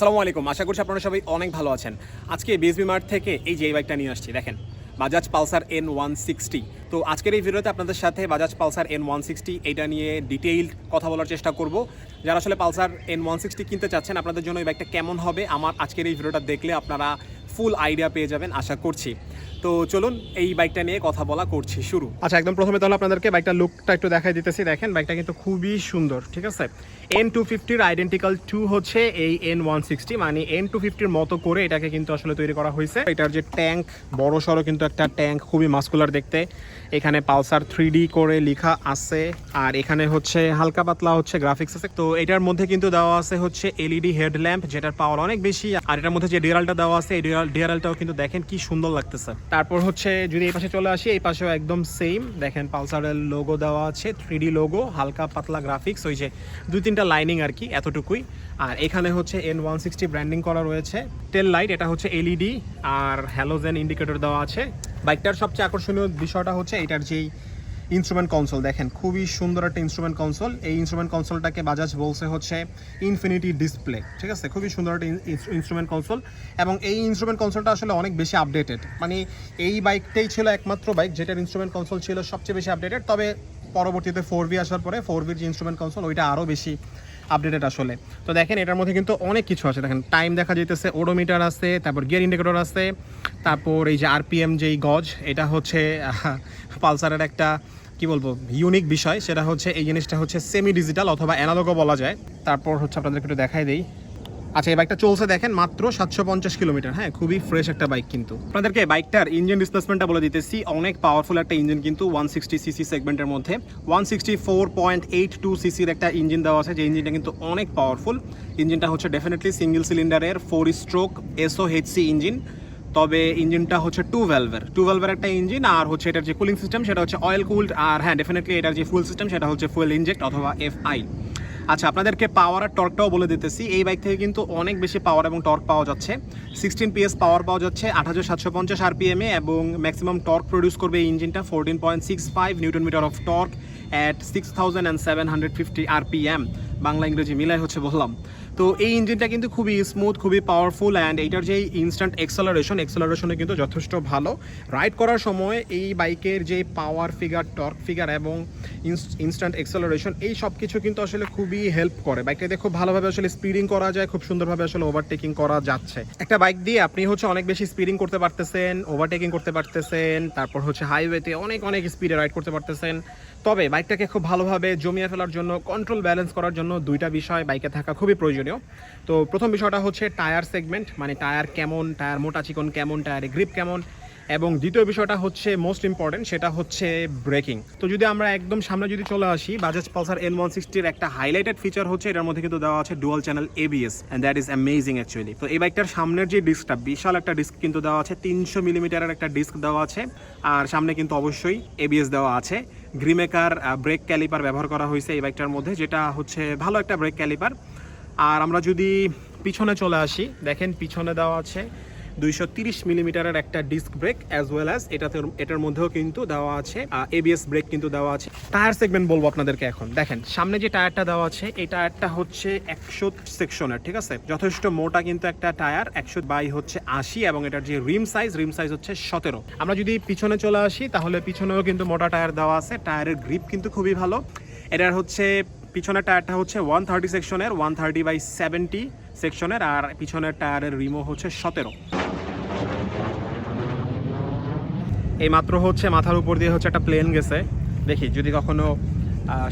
আসসালামু আলাইকুম। আশা করছি আপনারা সবাই অনেক ভালো আছেন। আজকে বিএসবি মার্ট থেকে এই যে এই বাইকটা নিয়ে আসছি, দেখেন Bajaj Pulsar N one sixty তো আজকের এই ভিডিওতে আপনাদের সাথে Bajaj Pulsar N one sixty এটা নিয়ে ডিটেইলড কথা বলার চেষ্টা করব। যারা আসলে পালসার এন ওয়ান সিক্সটি কিনতে চাচ্ছেন, আপনাদের জন্য এই বাইকটা কেমন হবে, আমার আজকের এই ভিডিওটা দেখলে আপনারা ফুল আইডিয়া পেয়ে যাবেন, আশা করছি। তো চলুন এই বাইকটা নিয়ে কথা বলা করছি, শুরু। আচ্ছা একদম প্রথমে তাহলে আপনাদেরকে বাইকটা লুকটা একটু দেখাই দিতেছি। দেখেন বাইকটা কিন্তু খুবই সুন্দর, ঠিক আছে? এন টু ফিফটির আইডেন্টিক্যাল টু হচ্ছে এই এন ওয়ান সিক্সটি মানে এন টু ফিফটির মতো করে এটাকে কিন্তু আসলে তৈরি করা হয়েছে। এটার যে ট্যাঙ্ক বড় সড়ো কিন্তু একটা ট্যাঙ্ক খুবই মাস্কুলার দেখতে। এখানে পালসার থ্রি করে লেখা আছে। আর এখানে হচ্ছে হালকা পাতলা হচ্ছে গ্রাফিক্স আছে। তো এটার মধ্যে কিন্তু দেওয়া আছে হচ্ছে এলইডি হেডল্যাম্প যেটার পাওয়ার অনেক বেশি। আর এটার মধ্যে যে ডিয়ারালটা দেওয়া আছে, এই ডিয়ারালটাও কিন্তু দেখেন কি সুন্দর লাগতেছে। তারপর হচ্ছে যদি এই পাশে চলে আসি, এই পাশেও একদম সেম দেখেন পালসারের লোগো দেওয়া আছে থ্রি লোগো হালকা পাতলা গ্রাফিক্স ওই যে দুই তিনটা লাইনিং আর কি, এতটুকুই। আর এখানে হচ্ছে এন ওয়ান সিক্সটি ব্র্যান্ডিং করা রয়েছে। টেল লাইট এটা হচ্ছে এলইডি আর হ্যালোজেন ইন্ডিকেটর দেওয়া আছে। বাইকটার সবচেয়ে আকর্ষণীয় বিষয়টা হচ্ছে এটার যেই ইনস্ট্রুমেন্ট কনসোল দেখেন, খুবই সুন্দর একটা ইনস্ট্রুমেন্ট কনসোল এই ইনস্ট্রুমেন্ট কনসোলটাকে বাজাজ বলছে হচ্ছে ইনফিনিটি ডিসপ্লে ঠিক আছে? খুবই সুন্দর একটা ইনস্ট্রুমেন্ট কনসোল এবং এই ইনস্ট্রুমেন্ট কনসোলটা আসলে অনেক বেশি আপডেটেড মানে এই বাইকটাই ছিল একমাত্র বাইক যেটার ইনস্ট্রুমেন্ট কনসোল ছিল সবচেয়ে বেশি আপডেটেড তবে পরবর্তীতে ফোর ভি আসার পরে ফোর ভির যে ইনস্ট্রুমেন্ট কনসোল ওইটা আরও বেশি আপডেটেড আসলে। তো দেখেন, এটার মধ্যে কিন্তু অনেক কিছু আছে। দেখেন টাইম দেখা যেতেছে ওডোমিটার আছে, তারপর গিয়ার ইন্ডিকেটর আছে, তারপর এই যে আরপিএম যেই গজ, এটা হচ্ছে পালসারের একটা, কি বলব ইউনিক বিষয়। সেটা হচ্ছে, এই জিনিসটা হচ্ছে সেমি ডিজিটাল অথবা অ্যানালগও বলা যায়। তারপর হচ্ছে আপনাদেরকে একটু দেখাই দেই। আচ্ছা এই বাইকটা চলছে দেখেন মাত্র সাতশো পঞ্চাশ কিলোমিটার। হ্যাঁ খুবই ফ্রেশ একটা বাইক কিন্তু। আপনাদেরকে বাইকটার ইঞ্জিন ডিসপ্লেসমেন্টটা বলে দিতেছি। অনেক পাওয়ারফুল একটা ইঞ্জিন কিন্তু ওয়ান সিক্সটি সিসি সেগমেন্টের মধ্যে। One sixty four point eight two সিসির একটা ইঞ্জিন দেওয়া আছে। যে ইঞ্জিনটা কিন্তু অনেক পাওয়ারফুল ইঞ্জিনটা হচ্ছে ডেফিনেটলি সিঙ্গেল সিলিন্ডারের four stroke SO HC engine তবে ইঞ্জিনটা হচ্ছে টু ভ্যালভের টু ভ্যালভের একটা ইঞ্জিন আর হচ্ছে এটার যে কুলিং সিস্টেম সেটা হচ্ছে অয়েল কুলড আর হ্যাঁ ডেফিনেটলি এটার যে ফুল সিস্টেম সেটা হচ্ছে ফুয়েল ইনজেক্ট অথবা এফ আই আচ্ছা আপনাদেরকে পাওয়ার আর টর্কটাও বলে দিতেছি। এই বাইক থেকে কিন্তু অনেক বেশি পাওয়ার এবং টর্ক পাওয়া যাচ্ছে। সিক্সটিন পিএস পাওয়ার পাওয়া যাচ্ছে আট হাজার সাতশো পঞ্চাশ আরপিএমে এবং ম্যাক্সিমাম টর্ক প্রডিউস করবে এই ইঞ্জিনটা fourteen point six five newton metre of torque at six thousand and seven hundred fifty RPM Bangla ইংরেজি মিলাই হচ্ছে বললাম। তো এই ইঞ্জিনটা কিন্তু খুবই স্মুথ খুবই পাওয়ারফুল অ্যান্ড এইটার যে ইনস্ট্যান্ট এক্সেলারেশন এক্সেলারেশনে কিন্তু যথেষ্ট ভালো। রাইড করার সময় এই বাইকের যে পাওয়ার ফিগার টর্ক ফিগার এবং ইনস্ট্যান্ট এক্সেলারেশন এই সব কিছু কিন্তু আসলে খুবই হেল্প করে। বাইকটাতে খুব ভালোভাবে আসলে স্পিডিং করা যায়, খুব সুন্দরভাবে আসলে ওভারটেকিং করা যাচ্ছে। একটা বাইক দিয়ে আপনি হচ্ছে অনেক বেশি স্পিডিং করতে পারতেছেন ওভারটেকিং করতে পারতেছেন, তারপর হচ্ছে হাইওয়েতে অনেক অনেক স্পিডে রাইড করতে পারতেছেন। তবে বাইকটাকে খুব ভালোভাবে জমিয়ে ফেলার জন্য কন্ট্রোল ব্যালেন্স করার জন্য দুইটা বিষয় বাইকে থাকা খুবই প্রয়োজনীয়। তো প্রথম বিষয়টা হচ্ছে টায়ার সেগমেন্ট মানে টায়ার কেমন, টায়ার মোটা চিকন কেমন টায়ারের গ্রিপ কেমন, এবং দ্বিতীয় বিষয়টা হচ্ছে মোস্ট ইম্পর্টেন্ট সেটা হচ্ছে ব্রেকিং তো যদি আমরা একদম সামনে যদি চলে আসি বাজাজ পালসার এন ওয়ান সিক্সটির একটা হাইলাইটেড ফিচার হচ্ছে, এটার মধ্যে কিন্তু দেওয়া আছে dual channel ABS and that is amazing actually তো এই বাইকটার সামনের যে ডিস্কটা বিশাল একটা ডিস্ক কিন্তু দেওয়া আছে, তিনশো মিলিমিটারের একটা ডিস্ক দেওয়া আছে, আর সামনে কিন্তু অবশ্যই এবিএস দেওয়া আছে। গ্রিমেকার ব্রেক ক্যালিপার ব্যবহার করা হয়েছে এই বাইকটার মধ্যে, যেটা হচ্ছে ভালো একটা ব্রেক ক্যালিপার আর আমরা যদি পিছনে চলে আসি, দেখেন পিছনে দেওয়া আছে। দুইশো তিরিশ মিলিমিটারের একটা disc brake as well as এটাতে, এটার মধ্যেও কিন্তু দেওয়া আছে এবিএস ব্রেক কিন্তু দেওয়া আছে। টায়ার সেগমেন্ট বলব আপনাদেরকে এখন। দেখেন, সামনে যে টায়ারটা দেওয়া আছে, এই টায়ারটা হচ্ছে একশো সেকশনের, ঠিক আছে? যথেষ্ট মোটা কিন্তু একটা টায়ার, একশো বাই হচ্ছে আশি, এবং এটার যে রিম সাইজ রিম সাইজ হচ্ছে সতেরো। আমরা যদি পিছনে চলে আসি, তাহলে পিছনেও কিন্তু মোটা টায়ার দেওয়া আছে, টায়ারের গ্রিপ কিন্তু খুবই ভালো। এটার হচ্ছে, পিছনের টায়ারটা হচ্ছে ওয়ান থার্টি সেকশনের ওয়ান থার্টি বাই সেভেন্টি সেকশনের আর পিছনের টায়ারের রিমো হচ্ছে সতেরো। এই মাত্র হচ্ছে মাথার উপর দিয়ে হচ্ছে একটা প্লেন গেছে। দেখি, যদি কখনো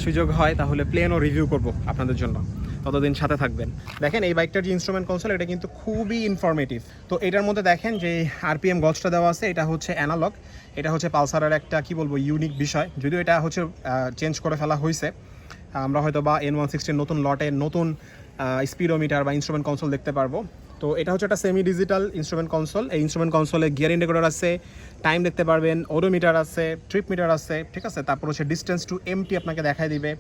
সুযোগ হয়, তাহলে প্লেনও রিভিউ করব আপনাদের জন্য। ততদিন সাথে থাকবেন। দেখেন, এই বাইকটার যে ইনস্ট্রুমেন্ট কনসোল এটা কিন্তু খুবই ইনফরমেটিভ তো এটার মধ্যে দেখেন যে আরপিএম গজটা দেওয়া আছে, এটা হচ্ছে অ্যানালগ এটা হচ্ছে পালসারের একটা, কি বলব ইউনিক বিষয়। যদিও এটা হচ্ছে চেঞ্জ করে ফেলা হয়েছে আমরা হয়তো বা এন ওয়ান নতুন লটে নতুন স্পিডোমিটার বা ইনস্ট্রুমেন্ট কনসোল দেখতে পারব। তো এটা হচ্ছে একটা সেমি ডিজিটাল ইনস্ট্রুমেন্ট কনসোল এই ইনস্ট্রুমেন্ট কনসোলে গিয়ার ইন্ডিকেটর আছে টাইম দেখতে পারবেন ওডোমিটার আছে ট্রিপ মিটার আছে, ঠিক আছে? তারপর হচ্ছে ডিস্টেন্স টু এমটি আপনাকে দেখাই দিবে।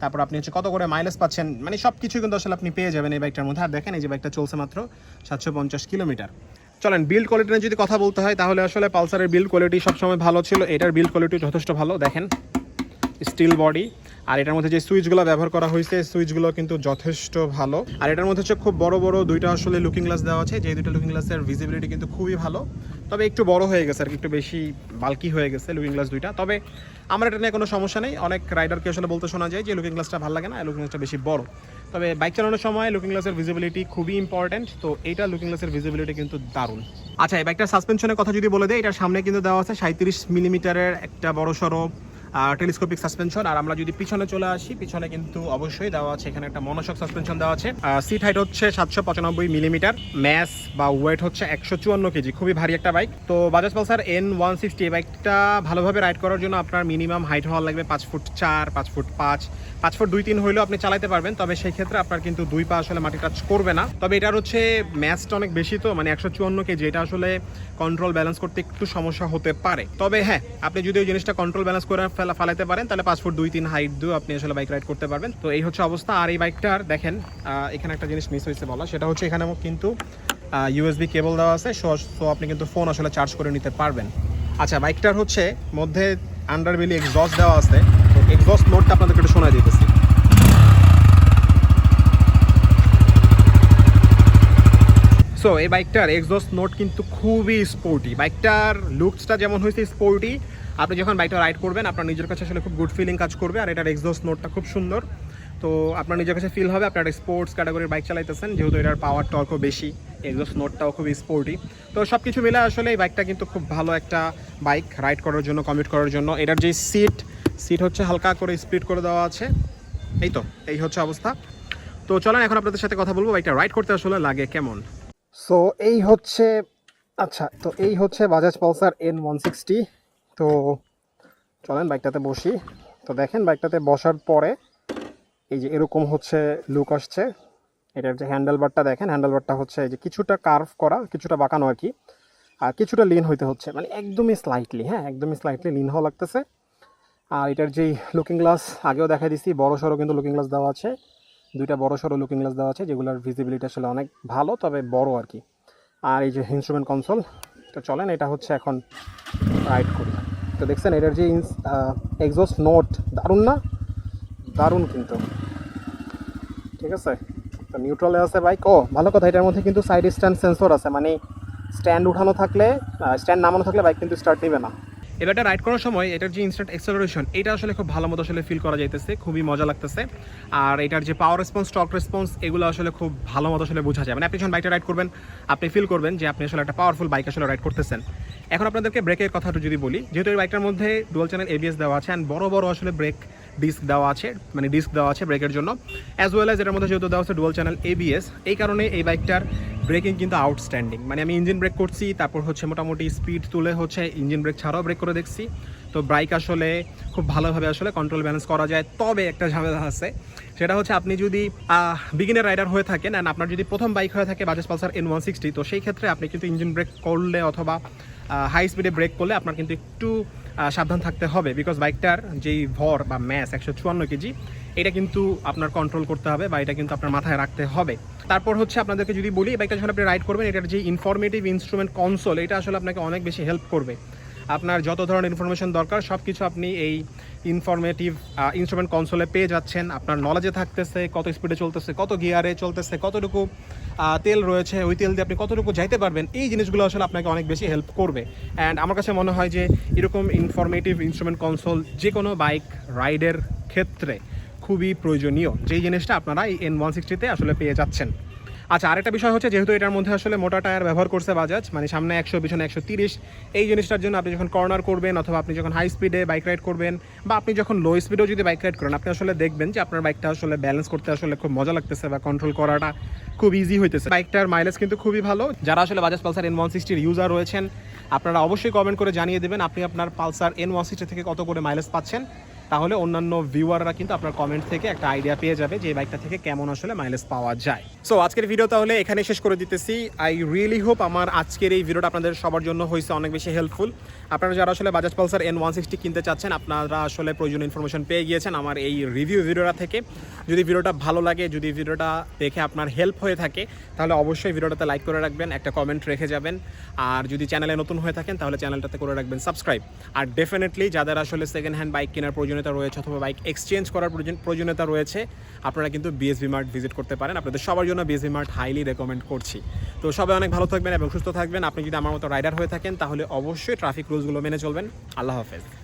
তারপর আপনি হচ্ছে কত করে মাইলেজ পাচ্ছেন মানে সব কিছুই কিন্তু আসলে আপনি পেয়ে যাবেন এই বাইকটার মধ্যে। আর দেখেন এই যে বাইকটা চলছে মাত্র সাতশো পঞ্চাশ কিলোমিটার। চলেন বিল্ড কোয়ালিটি নিয়ে যদি কথা বলতে হয়, তাহলে আসলে পালসারের বিল্ড কোয়ালিটি সবসময় ভালো ছিল। এটার বিল্ড কোয়ালিটি যথেষ্ট ভালো। দেখেন স্টিল বডি আর এটার মধ্যে যে সুইচগুলো ব্যবহার করা হয়েছে সুইচগুলো কিন্তু যথেষ্ট ভালো। আর এটার মধ্যে হচ্ছে খুব বড় বড় দুইটা আসলে লুকিং গ্লাস দেওয়া আছে যে দুইটা লুকিং গ্লাসের ভিজিবিলিটি কিন্তু খুবই ভালো। তবে একটু বড় হয়ে গেছে আর একটু বেশি বাল্কি হয়ে গেছে লুকিং গ্লাস দুইটা। তবে আমার এটা নিয়ে কোনো সমস্যা নেই। অনেক রাইডারকে আসলে বলতে শোনা যায় যে লুকিং গ্লাসটা ভালো লাগে না লুকিং গ্লাসটা বেশি বড়। তবে বাইক চালানোর সময় লুকিং গ্লাসের ভিজিবিলিটি খুবই ইম্পর্টেন্ট তো এইটা লুকিং গ্লাসের ভিজিবিলিটি কিন্তু দারুণ। আচ্ছা এই বাইকটার সাসপেনশনের কথা যদি বলে দেয় এটার সামনে কিন্তু দেওয়া আছে সাঁত্রিশ মিলিমিটারের একটা বড় সড়ো টেলিস্কোপিক সাসপেনশন। আর আমরা যদি পিছনে চলে আসি, পিছনে কিন্তু অবশ্যই দেওয়া আছে, এখানে একটা মনোশক সাসপেনশন দেওয়া আছে। সিট হাইট হচ্ছে সাতশো পঁচানব্বই মিলিমিটার ম্যাস বা ওয়েট হচ্ছে একশো চুয়ান্ন কেজি খুবই ভারী একটা বাইক তো Bajaj Pulsar N one sixty এই বাইকটা ভালোভাবে রাইড করার জন্য আপনার মিনিমাম হাইট হওয়া লাগবে পাঁচ ফুট চার, পাঁচ ফুট পাঁচ। পাঁচ ফুট দুই তিন হইলেও আপনি চালাতে পারবেন, তবে সেই ক্ষেত্রে আপনার কিন্তু দুই পা আসলে মাটি টাচ করবে না। তবে এটার হচ্ছে ম্যাচটা অনেক বেশি তো মানে একশো চুয়ান্ন কেজি এটা আসলে কন্ট্রোল ব্যালেন্স করতে একটু সমস্যা হতে পারে। তবে হ্যাঁ আপনি যদি ওই জিনিসটা কন্ট্রোল ব্যালেন্স করে ফেলা ফালাতে পারেন, তাহলে পাঁচ ফুট দুই তিন হাইট দিয়েও আপনি আসলে বাইক রাইড করতে পারবেন। তো এই হচ্ছে অবস্থা। আর এই বাইকটার দেখেন এখানে একটা জিনিস মিস হয়েছে বলা, সেটা হচ্ছে এখানে কিন্তু ইউএসবি কেবল দেওয়া আছে, সো সো আপনি কিন্তু ফোন আসলে চার্জ করে নিতে পারবেন। আচ্ছা বাইকটার হচ্ছে মধ্যে আন্ডারবেলি এক্সস্ট দেওয়া আছে, তো এক্সস্ট নোটটা আপনাদেরকে একটু শোনা দিতেছি। সো এই বাইকটার এক্সস্ট নোট কিন্তু খুবই স্পোর্টি বাইকটার লুকসটা যেমন হয়েছে স্পোর্টি আপনি যখন বাইকটা রাইড করবেন, আপনার নিজের কাছে আসলে খুব গুড ফিলিং কাজ করবে, আর এটার এক্সস্ট নোটটা খুব সুন্দর। তো আপনার নিজের কাছে ফিল হবে, আপনার স্পোর্টস ক্যাটাগরির বাইক চালাইতেছেন, যেহেতু এটার পাওয়ার টর্কও বেশি এক্সস্ট নোটটাও খুবই স্পোর্টি তো সব কিছু মিলে আসলে এই বাইকটা কিন্তু খুব ভালো একটা বাইক রাইড করার জন্য কমিট করার জন্য। এটার যে সিট সিট হচ্ছে হালকা করে স্প্লিট করে দেওয়া আছে। এই তো, এই হচ্ছে অবস্থা। তো চলেন, এখন আপনাদের সাথে কথা বলব বাইকটা রাইড করতে আসলে লাগে কেমন। সো এই হচ্ছে আচ্ছা তো এই হচ্ছে Bajaj Pulsar N one sixty তো চলেন বাইকটাতে বসি। তো দেখেন বাইকটাতে বসার পরে এই যে এরকম হচ্ছে লুক আসছে। এটার যে হ্যান্ডেলবারটা দেখেন হ্যান্ডেলবারটা হচ্ছে এই যে কিছুটা কার্ভ করা, কিছুটা বাঁকানো আর কি। আর কিছুটা লিন হইতে হচ্ছে মানে একদমই স্লাইটলি হ্যাঁ একদমই স্লাইটলি লিন হওয়া লাগতেছে। আর এটার যেই লুকিং গ্লাস আগেও দেখা দিছি, বড় সড়ো কিন্তু লুকিং গ্লাস দেওয়া আছে। দুইটা বড় সড়ো লুকিং গ্লাস দেওয়া আছে, যেগুলোর ভিজিবিলিটি আসলে অনেক ভালো, তবে বড় আর কি। আর এই যে ইনস্ট্রুমেন্ট কনসোল তো চলেন, এটা হচ্ছে এখন রাইড করি। তো দেখছেন, এটার যে এক্সস্ট নোট দারুণ না? দারুণ কিন্তু। ঠিক আছে? তো নিউট্রালে আছে বাইক ও, ভালো কথা, এটার মধ্যে কিন্তু সাইড স্ট্যান্ড সেন্সর আছে। মানে স্ট্যান্ড উঠানো থাকলে স্ট্যান্ড নামানো থাকলে বাইক কিন্তু স্টার্ট নেবে না। এবারটা রাইড করার সময় এটার যে ইনস্ট্যান্ট অ্যাক্সেলারেশন এটা আসলে খুব ভালো মতো আসলে ফিল করা যাইতেছে। খুবই মজা লাগতেছে। আর এটার যে পাওয়ার রেসপন্স টক রেসপন্স এগুলো আসলে খুব ভালো মতো আসলে বোঝা যায়। মানে আপনি যখন বাইকটা রাইড করবেন, আপনি ফিল করবেন যে আপনি আসলে একটা পাওয়ারফুল বাইক আসলে রাইড করতেছেন। এখন আপনাদেরকে ব্রেকের কথাটা যদি বলি, যেহেতু এই বাইকটার মধ্যে ডুয়াল চ্যানেল এবিএস দেওয়া আছে অ্যান্ড বড় বড় আসলে ব্রেক ডিস্ক দেওয়া আছে মানে ডিস্ক দেওয়া আছে ব্রেকের জন্য অ্যাজ ওয়েল অ্যাজ এটার মধ্যে যেহেতু দেওয়া আছে ডুয়াল চ্যানেল এবিএস এই কারণে এই বাইকটার ব্রেকিং কিন্তু আউটস্ট্যান্ডিং মানে আমি ইঞ্জিন ব্রেক করছি, তারপর হচ্ছে মোটামুটি স্পিড তুলে হচ্ছে ইঞ্জিন ব্রেক ছাড়াও ব্রেক করে দেখছি। তো বাইক আসলে খুব ভালোভাবে আসলে কন্ট্রোল ব্যালেন্স করা যায়। তবে একটা ঝামেলা আছে, সেটা হচ্ছে আপনি যদি বিগিনার রাইডার হয়ে থাকেন অ্যান্ড আপনার যদি প্রথম বাইক হয়ে থাকে Bajaj Pulsar N one sixty তো সেই ক্ষেত্রে আপনি কিন্তু ইঞ্জিন ব্রেক করলে অথবা হাই স্পিডে ব্রেক করলে আপনার কিন্তু একটু সাবধান থাকতে হবে বিকজ বাইকটার যেই ভর বা ম্যাস একশো চুয়ান্ন কেজি এটা কিন্তু আপনার কন্ট্রোল করতে হবে বা এটা কিন্তু আপনার মাথায় রাখতে হবে। তারপর হচ্ছে আপনাদেরকে যদি বলি বাইকটা যখন আপনি রাইড করবেন, এটার যে ইনফরমেটিভ ইনস্ট্রুমেন্ট কনসোল এটা আসলে আপনাকে অনেক বেশি হেল্প করবে। আপনার যত ধরনের ইনফরমেশন দরকার সব কিছু আপনি এই ইনফরমেটিভ ইনস্ট্রুমেন্ট কনসোলে পেয়ে যাচ্ছেন। আপনার নলেজে থাকতেছে, কত স্পিডে চলতেছে, কত গিয়ারে চলতেছে, কতটুকু তেল রয়েছে, ওই তেল দিয়ে আপনি কতটুকু যাইতে পারবেন, এই জিনিসগুলো আসলে আপনাকে অনেক বেশি হেল্প করবে। অ্যান্ড আমার কাছে মনে হয় যে, এরকম ইনফরমেটিভ ইনস্ট্রুমেন্ট কনসোল যে কোনো বাইক রাইডের ক্ষেত্রে খুবই প্রয়োজনীয়। যেই জিনিসটা আপনারা এই এন ওয়ান সিক্সটিতে আসলে পেয়ে যাচ্ছেন। আচ্ছা আরেকটা বিষয় হচ্ছে যেহেতু এটার মধ্যে আসলে মোটা টায়ার ব্যবহার করছে বাজাজ মানে সামনে একশো, পিছনে একশো তিরিশ, এই জিনিসটার জন্য আপনি যখন কর্নার করবেন অথবা আপনি যখন হাই স্পিডে বাইক রাইড করবেন বা আপনি যখন লো স্পিডেও যদি বাইক রাইড করেন, আপনি আসলে দেখবেন যে আপনার বাইকটা আসলে ব্যালেন্স করতে আসলে খুব মজা লাগতেছে বা কন্ট্রোল করাটা খুব ইজি হইতেছে। বাইকটার মাইলেজ কিন্তু খুবই ভালো। যারা আসলে বাজাজ পালসার এন ওয়ান সিক্সটির ইউজার রয়েছেন, আপনারা অবশ্যই কমেন্ট করে জানিয়ে দেবেন আপনি আপনার পালসার এন ওয়ান সিক্সটি থেকে কত করে মাইলেজ পাচ্ছেন। তাহলে অন্যান্য ভিউয়াররা কিন্তু আপনার কমেন্ট থেকে একটা আইডিয়া পেয়ে যাবে যে বাইকটা থেকে কেমন আসলে মাইলেজ পাওয়া যায়। সো আজকের ভিডিও তাহলে এখানে শেষ করে দিতেছি। আই রিয়েলি হোপ আমার আজকের এই ভিডিওটা আপনাদের সবার জন্য হয়েছে অনেক বেশি হেল্পফুল আপনারা যারা আসলে Bajaj Pulsar N one sixty কিনতে চাচ্ছেন, আপনারা আসলে প্রয়োজনীয় ইনফরমেশন পেয়ে গিয়েছেন আমার এই রিভিউ ভিডিওটা থেকে। যদি ভিডিওটা ভালো লাগে, যদি ভিডিওটা দেখে আপনার হেল্প হয়ে থাকে, তাহলে অবশ্যই ভিডিওটাতে লাইক করে রাখবেন, একটা কমেন্ট রেখে যাবেন। আর যদি চ্যানেলে নতুন হয়ে থাকেন, তাহলে চ্যানেলটাতে করে রাখবেন সাবস্ক্রাইব আর ডেফিনেটলি যাদের আসলে সেকেন্ড হ্যান্ড বাইক কেনার প্রয়োজন প্রয়োজনীয়তা রয়েছে অথবা বাইক এক্সচেঞ্জ করার প্রয়োজন- প্রয়োজনীয়তা রয়েছে, আপনারা কিন্তু বিএসবি মার্ট ভিজিট করতে পারেন। আপনাদের সবার জন্য বিএসবি মার্ট হাইলি রেকমেন্ড করছি। তো সবাই অনেক ভালো থাকবেন এবং সুস্থ থাকবেন। আপনি যদি আমার মতো রাইডার হয়ে থাকেন, তাহলে অবশ্যই ট্রাফিক রুলসগুলো মেনে চলবেন। আল্লাহ হাফেজ।